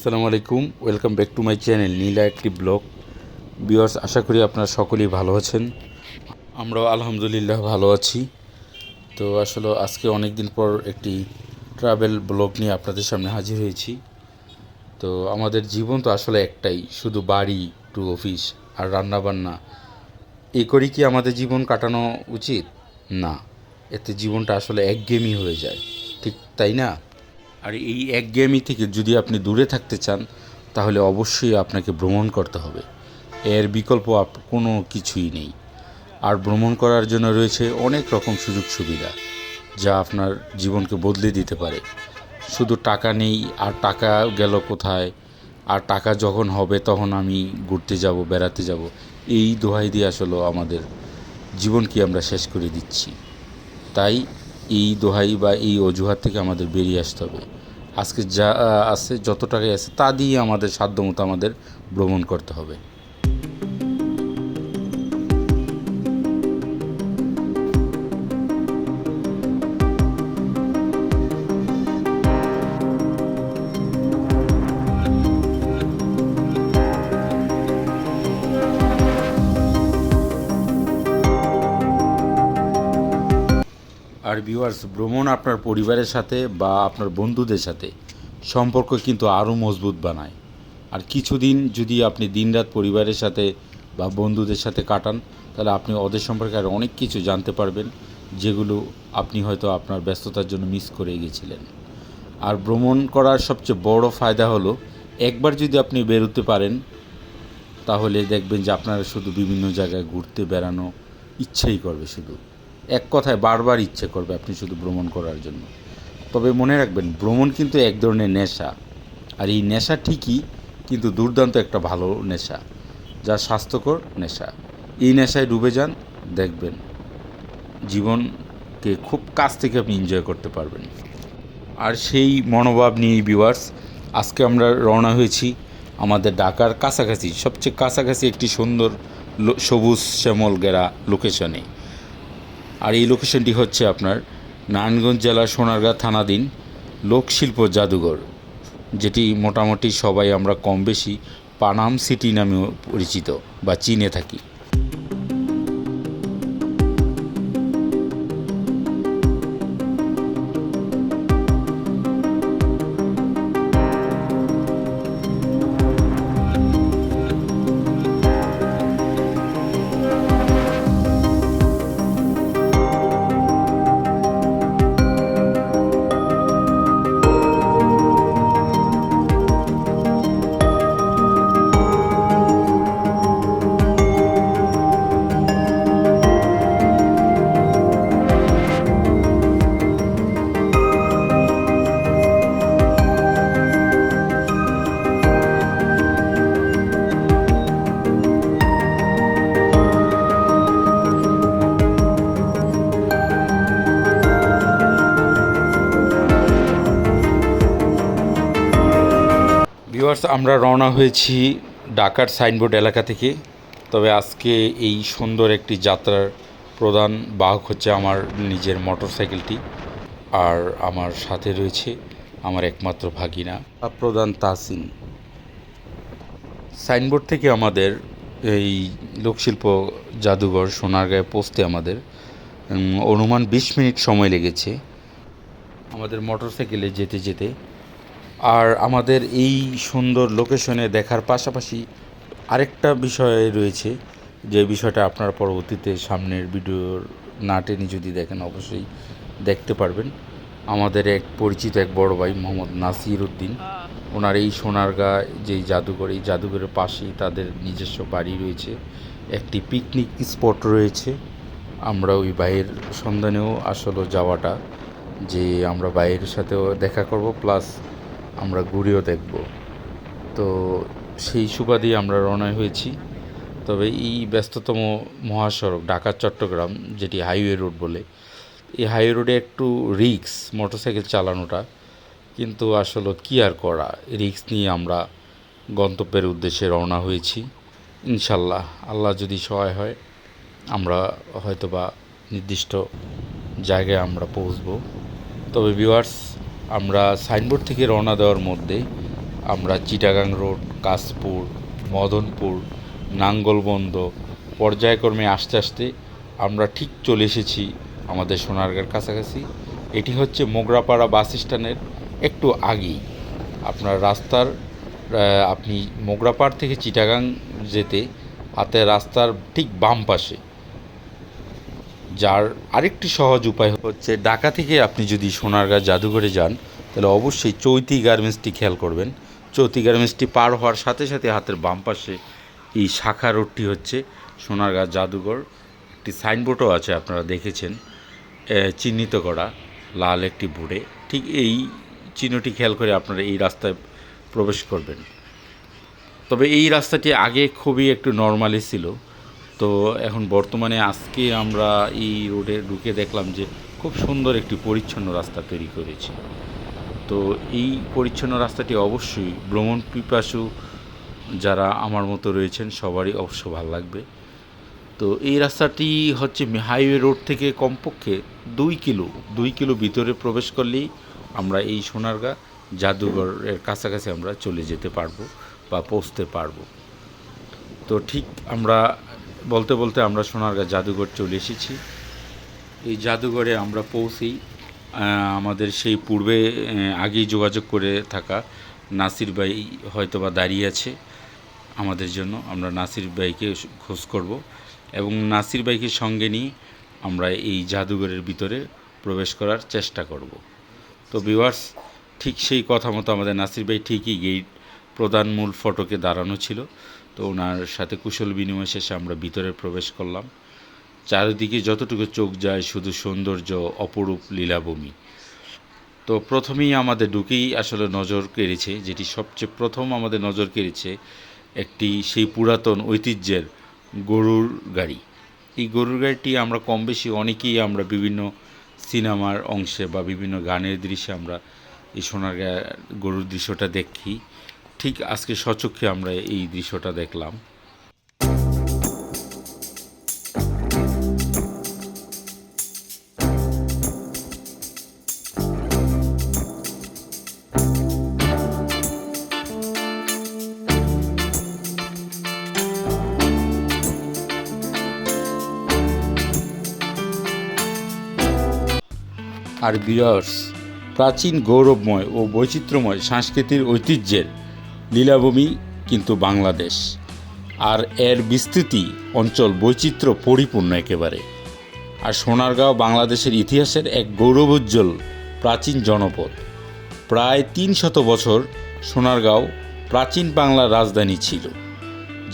আসসালামু আলাইকুম, welcome back to my channel Nila একটি ব্লগ। বিয়ার্স আশা করি আপনারা সকলেই ভালো আছেন। আমরাও আলহামদুলিল্লাহ ভালো আছি। তো আসলে আজকে অনেক দিন পর একটি ট্রাভেল ব্লগ নিয়ে আপনাদের সামনে হাজির হয়েছি। তো আমাদের জীবন তো আসলে একটাই, শুধু বাড়ি টু অফিস আর রান্না বান্না এই করেই কি আমাদের জীবন কাটানো উচিত? না, এতে জীবনটা আসলে একঘেয়েমি হয়ে যায়। ঠিক তাই না? আর এই একঘেয়েমি থেকে যদি আপনি দূরে থাকতে চান, তাহলে অবশ্যই আপনাকে ভ্রমণ করতে হবে। এর বিকল্প কোনো কিছুই নেই। আর ভ্রমণ করার জন্য রয়েছে অনেক রকম সুযোগ সুবিধা, যা আপনার জীবনকে বদলে দিতে পারে। শুধু টাকা নেই, আর টাকা গেল কোথায়, আর টাকা যখন হবে তখন আমি ঘুরতে যাব, বেড়াতে যাব, এই দোহাই দিয়ে আসলে আমাদের জীবনকে আমরা শেষ করে দিচ্ছি। তাই এই দোহাই বা এই অজুহাত থেকে আমাদের বেরিয়ে আসতে হবে। আজকে যা আছে যত টাকাই আছে তা দিয়ে আমাদের সাধ্যমতো আমাদের ভ্রমণ করতে হবে। আর ভিউয়ার্স ভ্রমণ আপনার পরিবারের সাথে বা আপনার বন্ধুদের সাথে সম্পর্ক কিন্তু আরও মজবুত বানায়। আর কিছুদিন যদি আপনি দিনরাত পরিবারের সাথে বা বন্ধুদের সাথে কাটান, তাহলে আপনি ওদের সম্পর্কে আর অনেক কিছু জানতে পারবেন, যেগুলো আপনি হয়তো আপনার ব্যস্ততার জন্য মিস করে গেছিলেন। আর ভ্রমণ করার সবচেয়ে বড় ফায়দা হলো, একবার যদি আপনি বেরোতে পারেন, তাহলে দেখবেন যে আপনারা শুধু বিভিন্ন জায়গায় ঘুরতে বেড়ানো ইচ্ছেই করবে শুধু। এক কথায় বারবার ইচ্ছে করবে আপনি শুধু ভ্রমণ করার জন্য। তবে মনে রাখবেন, ভ্রমণ কিন্তু এক ধরনের নেশা। আর এই নেশা ঠিকই, কিন্তু দুর্দান্ত একটা ভালো নেশা, যা স্বাস্থ্যকর নেশা। এই নেশায় ডুবে যান, দেখবেন জীবনকে খুব কাছ থেকে আপনি এনজয় করতে পারবেন। আর সেই মনোভাব নিয়ে ভিউয়ার্স আজকে আমরা রওনা হয়েছি আমাদের ঢাকার কাছাকাছি, সবচেয়ে কাছাকাছি একটি সুন্দর সবুজ শ্যামল গেরা লোকেশনে আর এই লোকেশনটি হচ্ছে আপনার নারায়ণগঞ্জ জেলার সোনারগাঁ থানাধীন লোকশিল্প জাদুঘর, যেটি মোটামুটি সবাই আমরা কম বেশি পানাম সিটি নামেও পরিচিত বা চিনে থাকি। ভিউয়ার্স, আমরা রওনা হয়েছি ঢাকার সাইনবোর্ড এলাকা থেকে। তবে আজকে এই সুন্দর একটি যাত্রার প্রধান বাহক হচ্ছে আমার নিজের মোটরসাইকেলটি আর আমার সাথে রয়েছে আমার একমাত্র ভাগিনা। প্রধান তাসিন সাইনবোর্ড থেকে আমাদের এই লোকশিল্প জাদুঘর সোনারগাঁয়ে পৌঁছতে আমাদের অনুমান বিশ মিনিট সময় লেগেছে। আমাদের মোটরসাইকেলে যেতে যেতে আর আমাদের এই সুন্দর লোকেশনে দেখার পাশাপাশি আরেকটা বিষয় রয়েছে, যে বিষয়টা আপনারা পরবর্তীতে সামনের ভিডিওর না টেনে যদি দেখেন, অবশ্যই দেখতে পারবেন। আমাদের এক পরিচিত এক বড় ভাই, মোহাম্মদ নাসির উদ্দিন, ওনার এই সোনারগাঁ যেই জাদুঘর, এই জাদুঘরের পাশেই তাদের নিজস্ব বাড়ি রয়েছে। একটি পিকনিক স্পট রয়েছে। আমরা ওই ভাইয়ের সন্ধানেও আসলে যাওয়াটা, যে আমরা ভাইয়ের সাথেও দেখা করব প্লাস আমরা ঘুরেও দেখব। তো সেই সুবাদেই আমরা রওনা হয়েছি। তবে এই ব্যস্ততম মহাসড়ক ঢাকা চট্টগ্রাম, যেটি হাইওয়ে রোড বলে, এই হাইওয়ে রোডে একটু রিক্স, মোটরসাইকেল চালানোটা কিন্তু আসলে কি আর করা? রিক্স নিয়ে আমরা গন্তব্যের উদ্দেশ্যে রওনা হয়েছি। ইনশাল্লাহ আল্লাহ যদি সহায় হয়, আমরা হয়তোবা নির্দিষ্ট জায়গায় আমরা পৌঁছবো। তবে ভিউয়ার্স আমরা সাইনবোর্ড থেকে রওনা দেওয়ার মধ্যে আমরা চিটাগাং রোড, কাশপুর, মদনপুর নাঙ্গলবন্দ পর্যায়ক্রমে আস্তে আস্তে আমরা ঠিক চলে এসেছি আমাদের সোনারগাঁর কাছাকাছি। এটি হচ্ছে মোগরাপাড়া বাস স্ট্যান্ডের একটু আগেই। আপনার রাস্তার আপনি মোগরাপাড় থেকে চিটাগাং যেতে, হাতে রাস্তার ঠিক বাম পাশে। যার আরেকটি সহজ উপায় হচ্ছে, ঢাকা থেকে আপনি যদি সোনারগাঁ জাদুঘরে যান, তাহলে অবশ্যই চৈতি গার্মেন্টসটি খেয়াল করবেন। চৈতি গার্মেন্টসটি পার হওয়ার সাথে সাথে হাতের বাম পাশে এই শাখা রোডটি হচ্ছে সোনারগাঁ জাদুঘর। একটি সাইনবোর্ডও আছে, আপনারা দেখেছেন চিহ্নিত করা, লাল একটি বোর্ডে। ঠিক এই চিহ্নটি খেয়াল করে আপনারা এই রাস্তায় প্রবেশ করবেন। তবে এই রাস্তাটি আগে খুবই একটু নর্মালি ছিল। তো এখন বর্তমানে আজকে আমরা এই রোডে ঢুকে দেখলাম যে খুব সুন্দর একটি পরিচ্ছন্ন রাস্তা তৈরি করেছে। তো এই পরিচ্ছন্ন রাস্তাটি অবশ্যই ভ্রমণ পিপাসু যারা আমার মতো রয়েছেন সবারই অবশ্য ভালো লাগবে। তো এই রাস্তাটি হচ্ছে হাইওয়ে রোড থেকে কমপক্ষে দুই কিলো দুই কিলো ভিতরে প্রবেশ করলেই আমরা এই সোনারগাঁ জাদুঘরের কাছাকাছি আমরা চলে যেতে পারব বা পৌঁছতে পারব। তো ঠিক আমরা বলতে বলতে আমরা সোনারগাঁ জাদুঘর চলে এসেছি। এই জাদুঘরে আমরা পৌঁছেই আমাদের সেই পূর্বে আগেই যোগাযোগ করে থাকা নাসির ভাই হয়তো বা দাঁড়িয়ে আছে আমাদের জন্য। আমরা নাসির ভাইকে খোঁজ করব এবং নাসির ভাইকে সঙ্গে নিয়ে আমরা এই জাদুঘরের ভিতরে প্রবেশ করার চেষ্টা করব। তো ভিউয়ার্স ঠিক সেই কথা মতো আমাদের নাসির ভাই ঠিকই গেট প্রধান মূল ফটকে দাঁড়ানো ছিল। তো ওনার সাথে কুশল বিনিময় শেষে আমরা ভিতরে প্রবেশ করলাম। চারিদিকে যতটুকু চোখ যায় শুধু সৌন্দর্য, অপরূপ লীলাভূমি। তো প্রথমেই আমাদের ঢুকেই আসলে নজর কেড়েছে, যেটি সবচেয়ে প্রথম আমাদের নজর কেড়েছে, একটি সেই পুরাতন ঐতিহ্যের গরুর গাড়ি। এই গরুর গাড়িটি আমরা কম বেশি অনেকেই আমরা বিভিন্ন সিনেমার অংশে বা বিভিন্ন গানের দৃশ্যে আমরা এই সোনারগাঁ গরুর দৃশ্যটা দেখি। ঠিক আজকে সচক্ষে আমরা এই দৃশ্যটা দেখলাম। আর বিরার্স প্রাচীন গৌরবময় ও বৈচিত্র্যময় সাংস্কৃতিক ঐতিহ্যের লীলাভূমি, কিন্তু বাংলাদেশ। আর এর বিস্তৃতি অঞ্চল বৈচিত্র্য পরিপূর্ণ একেবারে। আর সোনারগাঁও বাংলাদেশের ইতিহাসের এক গৌরবোজ্জ্বল প্রাচীন জনপদ। প্রায় তিন শত বছর সোনারগাঁও প্রাচীন বাংলার রাজধানী ছিল,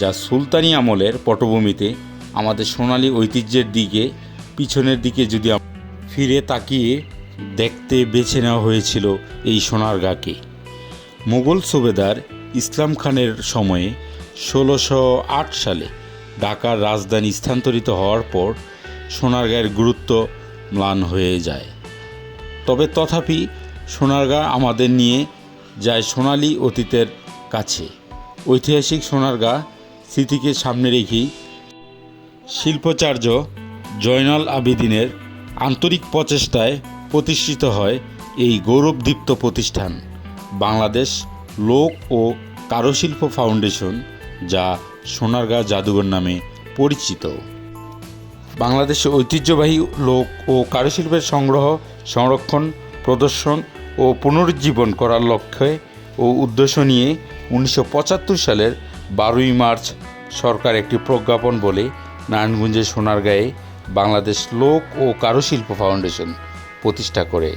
যা সুলতানি আমলের পটভূমিতে আমাদের সোনালী ঐতিহ্যের দিকে, পিছনের দিকে যদি ফিরে তাকিয়ে দেখতে বেছে নেওয়া হয়েছিল এই সোনারগাঁকে মুঘল সুবেদার ইসলাম খানের সময়ে ষোলোশো আট সালে ঢাকার রাজধানী স্থানান্তরিত হওয়ার পর সোনারগাঁয়ের গুরুত্ব ম্লান হয়ে যায়। তবে তথাপি সোনারগাঁ আমাদের নিয়ে যায় সোনালী অতীতের কাছে। ঐতিহাসিক সোনারগাঁ স্মৃতিকে সামনে রেখেই শিল্পাচার্য জয়নাল আবেদিনের আন্তরিক প্রচেষ্টায় প্রতিষ্ঠিত হয় এই গৌরবদীপ্ত প্রতিষ্ঠান, বাংলাদেশ লোক ও কারুশিল্প ফাউন্ডেশন, যা সোনারগাঁ জাদুঘর নামে পরিচিত। বাংলাদেশের ঐতিহ্যবাহী লোক ও কারুশিল্পের সংগ্রহ, সংরক্ষণ, প্রদর্শন ও পুনরুজ্জীবন করার লক্ষ্যে ও উদ্দেশ্য নিয়ে উনিশশো পঁচাত্তর সালের বারোই মার্চ সরকার একটি প্রজ্ঞাপন বলে নারায়ণগঞ্জের সোনারগাঁয়ে বাংলাদেশ লোক ও কারুশিল্প ফাউন্ডেশন প্রতিষ্ঠা করে।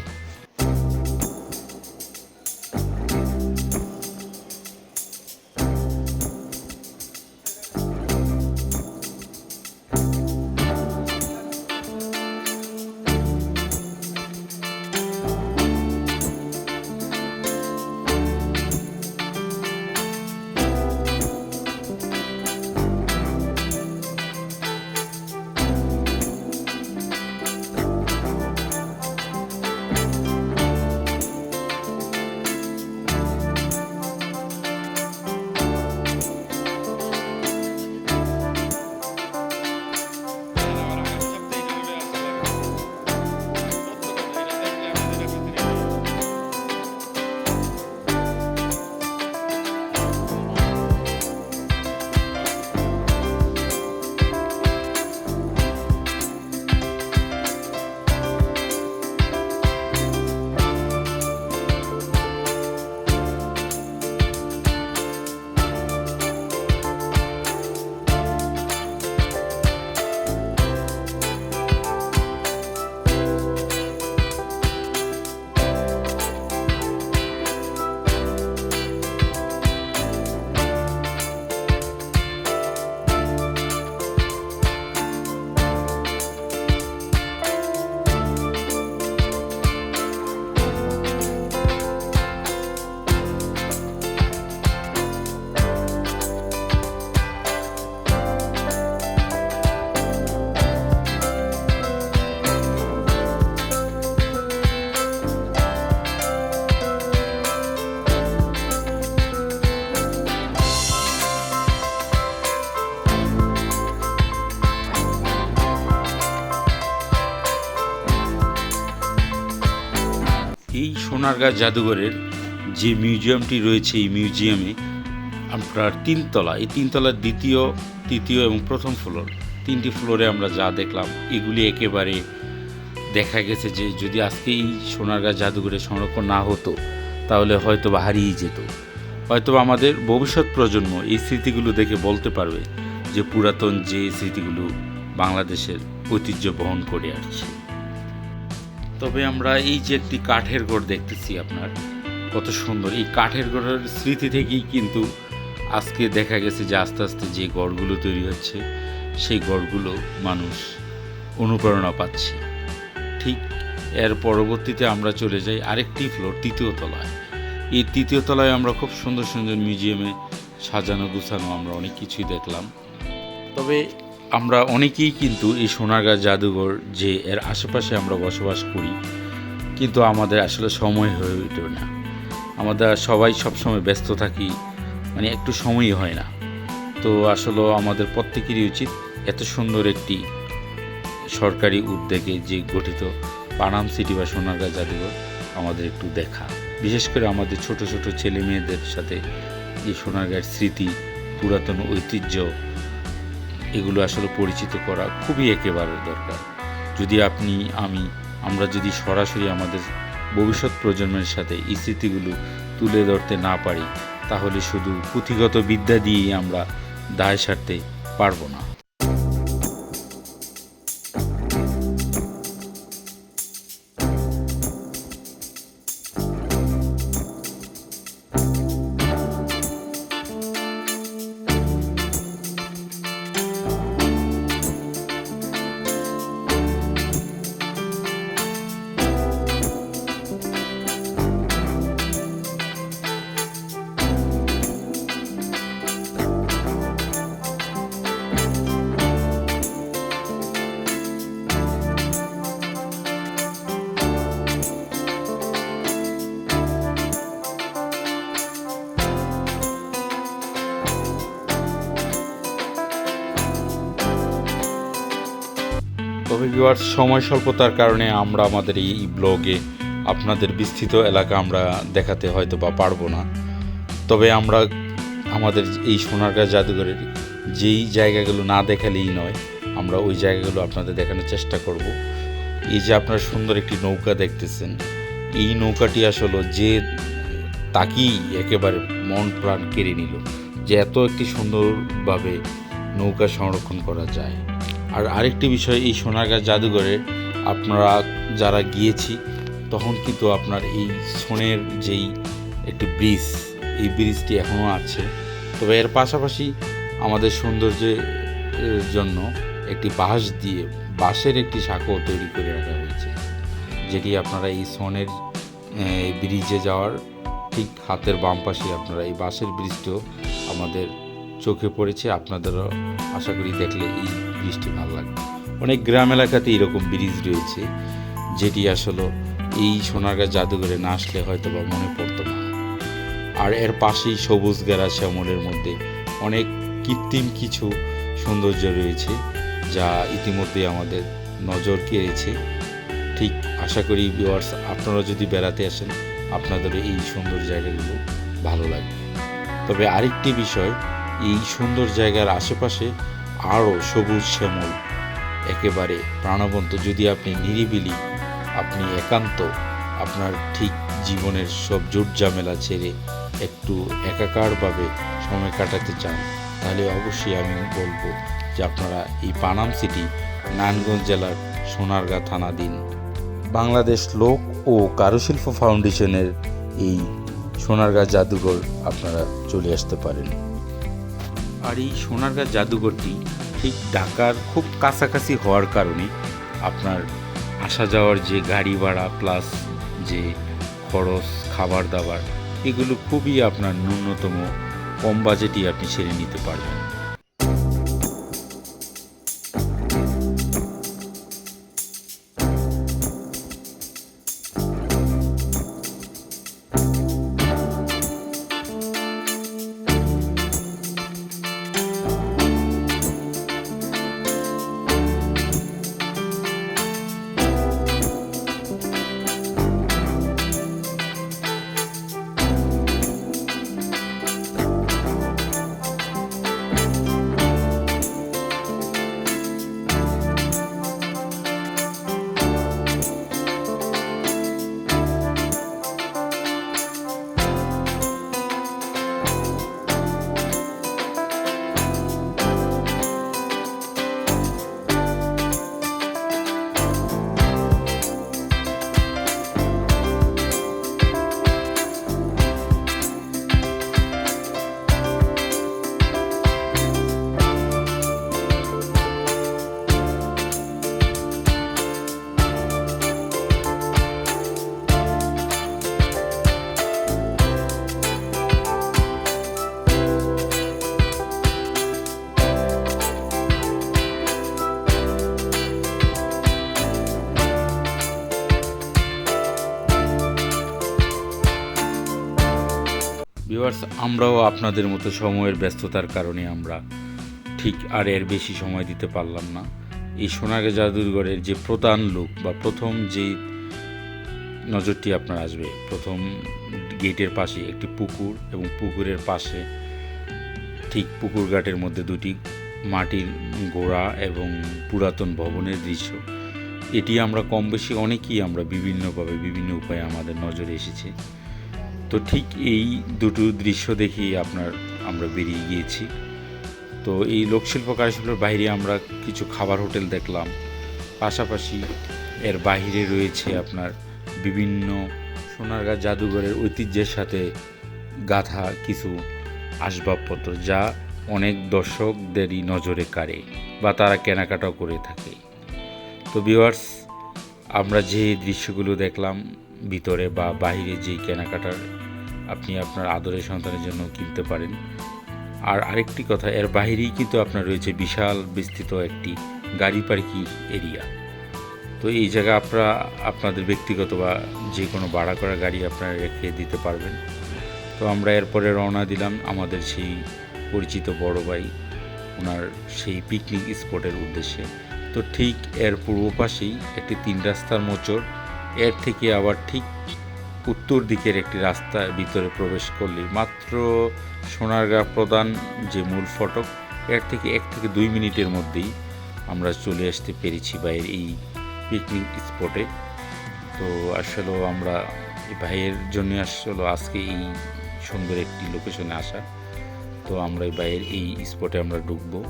সোনারগাঁ জাদুঘরের যে মিউজিয়ামটি রয়েছে এই মিউজিয়ামে আপনার তিনতলা, এই তিনতলার দ্বিতীয়, তৃতীয় এবং প্রথম ফ্লোর, তিনটি ফ্লোরে আমরা যা দেখলাম, এগুলি একেবারে দেখা গেছে যে যদি আজকে এই সোনারগাঁ জাদুঘরে সংরক্ষণ না হতো, তাহলে হয়তো বা হারিয়ে যেত। হয়তো আমাদের ভবিষ্যৎ প্রজন্ম এই স্মৃতিগুলো দেখে বলতে পারবে যে পুরাতন যে স্মৃতিগুলো বাংলাদেশের ঐতিহ্য বহন করে আসছে। তবে আমরা এই যে একটি কাঠের ঘর দেখতেছি আপনার, কত সুন্দর। এই কাঠের ঘরের স্মৃতি থেকেই কিন্তু আজকে দেখা গেছে যে আস্তে আস্তে যে গড়গুলো তৈরি হচ্ছে, সেই গড়গুলো মানুষ অনুপ্রেরণা পাচ্ছে। ঠিক এর পরবর্তীতে আমরা চলে যাই আরেকটি ফ্লোর তৃতীয় তলায়। এই তৃতীয় তলায় আমরা খুব সুন্দর সুন্দর মিউজিয়ামে সাজানো, গুছানো আমরা অনেক কিছুই দেখলাম। তবে আমরা অনেকেই কিন্তু এই সোনারগাঁ জাদুঘর যে এর আশেপাশে আমরা বসবাস করি, কিন্তু আমাদের আসলে সময় হয়ে ওঠে না। আমাদের সবাই সবসময় ব্যস্ত থাকি মানে একটু সময়ই হয় না। তো আসলে আমাদের প্রত্যেকেরই উচিত এত সুন্দর একটি সরকারি উদ্যোগে যে গঠিত পানাম সিটি বা সোনারগাঁ জাদুঘর আমাদের একটু দেখা। বিশেষ করে আমাদের ছোট ছোট ছেলে মেয়েদের সাথে এই সোনারগাঁয়ের স্মৃতি, পুরাতন ঐতিহ্য এগুলো আসলে পরিচিত করা খুবই একেবারে দরকার। যদি আপনি, আমি, আমরা যদি সরাসরি আমাদের ভবিষ্যৎ প্রজন্মের সাথে এই স্মৃতিগুলো তুলে ধরতে না পারি, তাহলে শুধু পুঁথিগত বিদ্যা দিয়েই আমরা দায় সারতে পারব না। ভিউয়ার্স সময় স্বল্পতার কারণে আমরা আমাদের এই ব্লগে আপনাদের বিস্তৃত এলাকা আমরা দেখাতে হয়তো বা পারব না। তবে আমরা আমাদের এই সোনারগাঁ জাদুঘরের যেই জায়গাগুলো না দেখালেই নয়, আমরা ওই জায়গাগুলো আপনাদের দেখানোর চেষ্টা করব। এই যে আপনারা সুন্দর একটি নৌকা দেখতেছেন, এই নৌকাটি আসলে যে তাকেই একেবারে মন প্রাণ কেড়ে নিল যে এত একটি সুন্দরভাবে নৌকা সংরক্ষণ করা যায়। আর আরেকটি বিষয়, এই সোনারগাঁ জাদুঘরে আপনারা যারা গিয়েছি, তখন কিন্তু আপনার এই সোনের যেই একটি ব্রিজ, এই ব্রিজটি এখনও আছে। তবে এর পাশাপাশি আমাদের সৌন্দর্যের জন্য একটি বাঁশ দিয়ে, বাঁশের একটি শাঁখও তৈরি করে রাখা হয়েছে, যেটি আপনারা এই সোনের ব্রিজে যাওয়ার ঠিক হাতের বাম পাশে আপনারা এই বাঁশের ব্রিজটিও আমাদের চোখে পড়েছে, আপনাদেরও আশা করি দেখলে এই ব্রিজটি ভালো লাগবে। অনেক গ্রাম এলাকাতে এরকম ব্রিজ রয়েছে, যেটি আসলে এই সোনারগাঁ জাদুঘরে না আসলে হয়তো বা মনে পড়তো না। আর এর পাশেই সবুজ গেরা শ্যামলের মধ্যে অনেক কৃত্রিম কিছু সৌন্দর্য রয়েছে, যা ইতিমধ্যে আমাদের নজর কেড়েছে। ঠিক আশা করি ভিউয়ার্স আপনারা যদি বেড়াতে আসেন আপনাদের এই সুন্দর জায়গাগুলো ভালো লাগবে। তবে আরেকটি বিষয় এই সুন্দর জায়গার আশেপাশে আরও সবুজ শ্যামল। একেবারে প্রাণবন্ত যদি আপনি নিরিবিলি, আপনি একান্ত আপনার ঠিক জীবনের সব জোট ঝামেলা ছেড়ে একটু একাকারভাবে সময় কাটাতে চান, তাহলে অবশ্যই আমি বলব যে আপনারা এই পানাম সিটি, নারায়ণগঞ্জ জেলার সোনারগাঁ থানাধীন বাংলাদেশ লোক ও কারুশিল্প ফাউন্ডেশনের এই সোনারগাঁ জাদুঘর আপনারা চলে আসতে পারেন। আর এই সোনারগাঁ জাদুঘরটি ঠিক ঢাকার খুব কাছাকাছি হওয়ার কারণে আপনার আসা যাওয়ার যে গাড়ি ভাড়া প্লাস যে খরচ, খাবার দাবার, এগুলো খুবই আপনার ন্যূনতম কম বাজেটই আপনি সেরে নিতে পারবেন। আমরাও আপনাদের মতো সময়ের ব্যস্ততার কারণে আমরা ঠিক আর এর বেশি সময় দিতে পারলাম না। এই সোনারগাঁ জাদুঘরের যে প্রধান লুক বা প্রথম যে নজরটি আপনার আসবে, প্রথম গেটের পাশে একটি পুকুর এবং পুকুরের পাশে ঠিক পুকুর ঘাটের মধ্যে দুটি মাটির গোড়া এবং পুরাতন ভবনের দৃশ্য। এটি আমরা কম বেশি অনেকেই আমরা বিভিন্নভাবে বিভিন্ন উপায়ে আমাদের নজরে এসেছে। তো ঠিক এই দুটো দৃশ্য দেখেই আপনার আমরা বেরিয়ে গিয়েছি। তো এই লোকশিল্প কারুশিল্পের বাইরে আমরা কিছু খাবার হোটেল দেখলাম। পাশাপাশি এর বাইরে রয়েছে আপনার বিভিন্ন সোনারগাঁ জাদুঘরের ঐতিহ্যের সাথে গাথা কিছু আসবাবপত্র যা অনেক দর্শকদেরই নজরে কাড়ে বা তারা কেনাকাটাও করে থাকে। তো ভিউয়ার্স আমরা যে দৃশ্যগুলো দেখলাম ভিতরে বা বাইরে যেই কেনাকাটার আপনি আপনার আদরের সন্তানের জন্য কিনতে পারেন। আর আরেকটি কথা, এর বাইরেই কিন্তু আপনার রয়েছে বিশাল বিস্তৃত একটি গাড়ি পার্কিং এরিয়া। তো এই জায়গা আপনারা, আপনাদের ব্যক্তিগত বা যে কোনো ভাড়া করা গাড়ি আপনারা রেখে দিতে পারবেন। তো আমরা এরপরে রওনা দিলাম আমাদের সেই পরিচিত বড় ভাই ওনার সেই পিকনিক স্পটের উদ্দেশ্যে। তো ঠিক এর পূর্ব পাশেই একটি তিন রাস্তার মোচড় এর থেকে আবার ঠিক উত্তর দিকের একটি রাস্তার ভিতরে প্রবেশ করলে মাত্র সোনারগাঁ প্রধান যে মূল ফটক, এর থেকে এক থেকে দুই মিনিটের মধ্যেই আমরা চলে আসতে পেরেছি বাইরের এই পিকনিক স্পটে তো আসলে আমরা ভাইয়ের জন্য আসলে আজকে এই সুন্দর একটি লোকেশনে আসা। তো আমরা এই ভাইয়ের এই স্পটে আমরা ঢুকবো।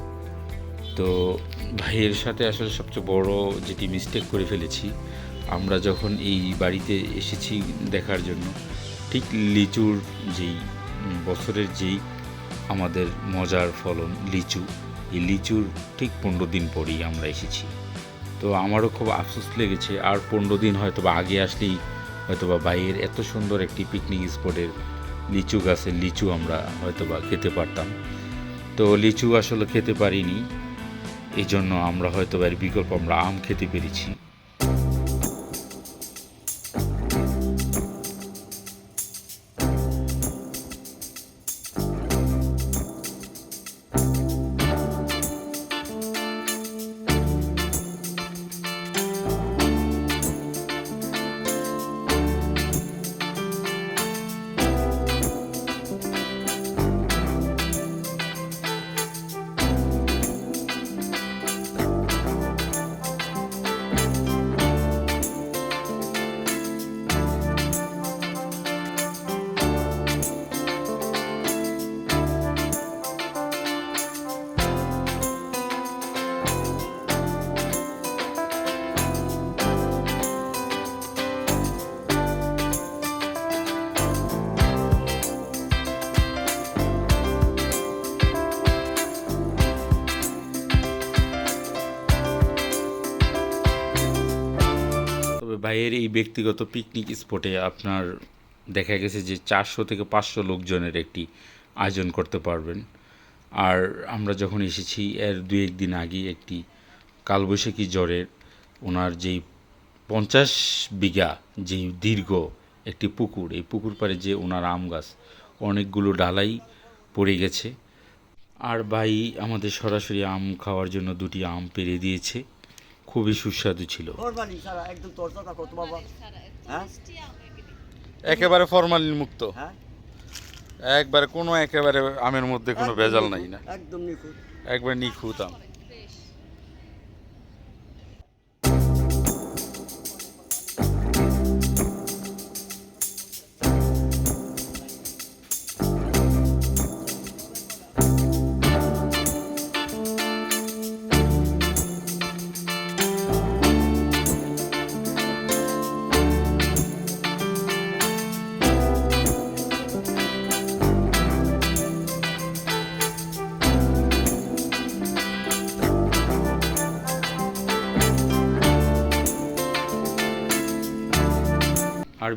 তো ভাইয়ের সাথে আসলে সবচেয়ে বড় যেটি মিস্টেক করে ফেলেছি আমরা যখন এই বাড়িতে এসেছি দেখার জন্য, ঠিক লিচুর যেই বছরের যেই আমাদের মজার ফলন লিচু, এই লিচুর ঠিক পনেরো দিন পরেই আমরা এসেছি। তো আমারও খুব আফসোস লেগেছে, আর পনেরো দিন হয়তো বা আগে আসলেই হয়তো বা বাইরের এত সুন্দর একটি পিকনিক স্পটের লিচু গাছের লিচু আমরা হয়তো বা খেতে পারতাম। তো লিচু আসলে খেতে পারিনি এই জন্য আমরা হয়তো বা এর বিকল্প আমরা আম খেতে পেরেছি। ভাইয়ের এই ব্যক্তিগত পিকনিক স্পটে আপনার দেখা গেছে যে চারশো থেকে পাঁচশো লোকজনের একটি আয়োজন করতে পারবেন। আর আমরা যখন এসেছি, এর দু একদিন আগে একটি কালবৈশাখী জ্বরের ওনার যেই পঞ্চাশ বিঘা যেই দীর্ঘ একটি পুকুর, এই পুকুর পাড়ে যে ওনার আম গাছ, অনেকগুলো ডালাই পড়ে গেছে। আর ভাই আমাদের সরাসরি আম খাওয়ার জন্য দুটি আম পেরে দিয়েছে। খুবই সুস্বাদু ছিল। হ্যাঁ? একেবারে ফরমালিন মুক্ত। হ্যাঁ? একবারে কোনো একেবারে আমের মধ্যে কোনো ভেজাল নাই না। একদম নিখুঁত। একবার নিখুঁত আম।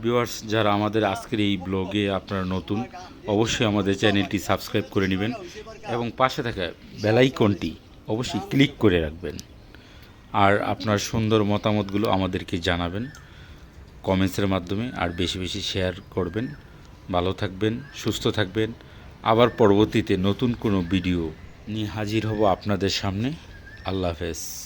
ভিউয়ার্স যারা আমাদের আজকের এই ব্লগে আপনারা নতুন, অবশ্যই আমাদের চ্যানেলটি সাবস্ক্রাইব করে নেবেন এবং পাশে থাকা বেলাইকনটি অবশ্যই ক্লিক করে রাখবেন। আর আপনার সুন্দর মতামতগুলো আমাদেরকে জানাবেন কমেন্টসের মাধ্যমে, আর বেশি বেশি শেয়ার করবেন। ভালো থাকবেন, সুস্থ থাকবেন। আবার পরবর্তীতে নতুন কোনো ভিডিও নিয়ে হাজির হব আপনাদের সামনে। আল্লাহ হাফেজ।